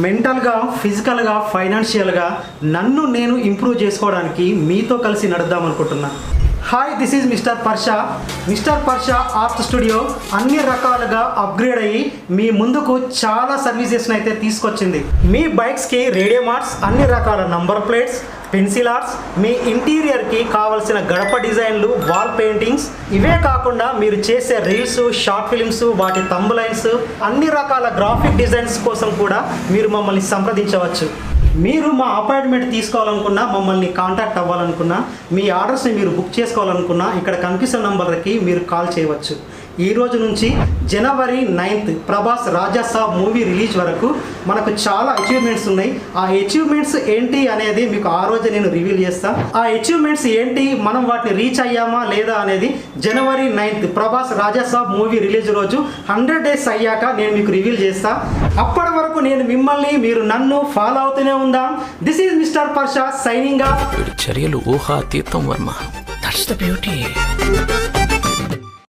మెంటల్గా ఫిజికల్గా ఫైనాన్షియల్గా నన్ను నేను ఇంప్రూవ్ చేసుకోవడానికి మీతో కలిసి నడుద్దాం అనుకుంటున్నాను hi this is mister Parsha mister Parsha art studio అన్ని రకాలుగా అప్గ్రేడ్ అయ్యి మీ ముందుకు చాలా సర్వీసెస్ని అయితే తీసుకొచ్చింది. మీ బైక్స్కి రేడియో మార్ట్స్ అన్ని రకాల నంబర్ ప్లేట్స్ పెన్సిల్ ఆర్ట్స్ మీ ఇంటీరియర్కి కావలసిన గడప డిజైన్లు వాల్ పెయింటింగ్స్ ఇవే కాకుండా మీరు చేసే రీల్స్ షార్ట్ ఫిల్మ్స్ వాటి తంబులైన్స్ అన్ని రకాల గ్రాఫిక్ డిజైన్స్ కోసం కూడా మీరు మమ్మల్ని సంప్రదించవచ్చు. మీరు మా అపాయింట్మెంట్ తీసుకోవాలనుకున్నా మమ్మల్ని కాంటాక్ట్ అవ్వాలనుకున్నా మీ ఆర్డర్స్ని మీరు బుక్ చేసుకోవాలనుకున్నా ఇక్కడ కనిపిస్తున్న నంబర్కి మీరు కాల్ చేయవచ్చు. ఈ రోజు నుంచి జనవరి ninth Prabhas Rajasaab movie release వరకు మనకు చాలా అచీవ్మెంట్స్ ఉన్నాయి. ఆ అచీవ్మెంట్స్ ఏంటి అనేది మీకు ఆ రోజు నేను రివీల్ చేస్తాను ఆ అచీవ్మెంట్స్ ఏంటి? మనం వాటిని రీచ్ అయ్యామా లేదా అనేది జనవరి ninth Prabhas Rajasaab movie release రోజు హండ్రెడ్ డేస్ అయ్యాక నేను మీకు రివీల్ చేస్తా. అప్పటి వరకు నేను మిమ్మల్ని మీరు నన్ను ఫాలో అవుతూనే ఉందాం. This is mister Parsha signing off వీడి చర్యలు ఊహాతీతం వర్మ. That's the beauty